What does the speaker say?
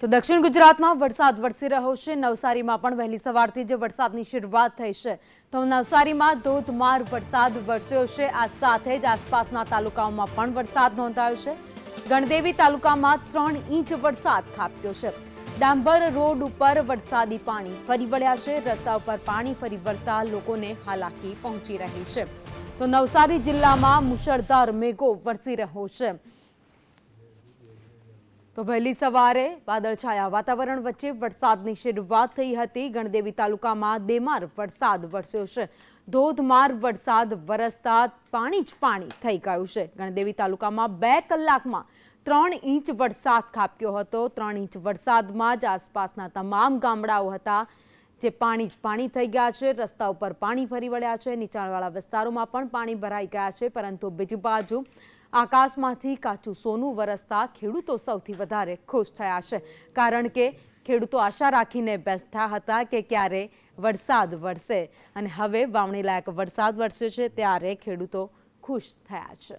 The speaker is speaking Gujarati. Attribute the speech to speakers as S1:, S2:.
S1: તો દક્ષિણ ગુજરાતમાં વરસાદ વરસી રહ્યો છે. નવસારીમાં પણ વહેલી સવારથી જ વરસાદની શરૂઆત થઈ છે. તો નવસારીમાં ધોધમાર વરસાદ વરસ્યો છે. આ સાથે જ આસપાસના તાલુકાઓમાં પણ વરસાદ નોંધાયો છે. ગણદેવી તાલુકામાં ત્રણ ઇંચ વરસાદ ખાબક્યો છે. ડાંભર રોડ ઉપર વરસાદી પાણી ફરી વળ્યા છે. રસ્તા ઉપર પાણી ફરી વળતા લોકોને હાલાકી પહોંચી રહી છે. તો નવસારી જિલ્લામાં મુશળધાર મેઘો વરસી રહ્યો છે. તો વહેલી સવારે વાદળછાયા વાતાવરણ વચ્ચે વરસાદની શરૂઆત થઈ હતી. ગણદેવી તાલુકામાં દેમાર વરસાદ વરસ્યો છે. ધોધમાર વરસાદ વરસતા પાણી જ પાણી થઈ ગયું છે. ગણદેવી તાલુકામાં બે કલાકમાં ત્રણ ઇંચ વરસાદ ખાબક્યો હતો. ત્રણ ઇંચ વરસાદમાં જ આસપાસના તમામ ગામડાઓ હતા જે પાણી જ પાણી થઈ ગયા છે. રસ્તા ઉપર પાણી ફરી વળ્યા છે. નીચાણવાળા વિસ્તારોમાં પણ પાણી ભરાઈ ગયા છે. પરંતુ બીજી બાજુ આકાશમાંથી કાચું સોનું વરસતા ખેડૂતો સૌથી વધારે ખુશ થયા છે. કારણ કે ખેડૂતો આશા રાખીને બેઠા હતા કે ક્યારે વરસાદ વરસે. અને હવે વાવણી લાયક વરસાદ વરસ્યો છે, ત્યારે ખેડૂતો ખુશ થયા છે.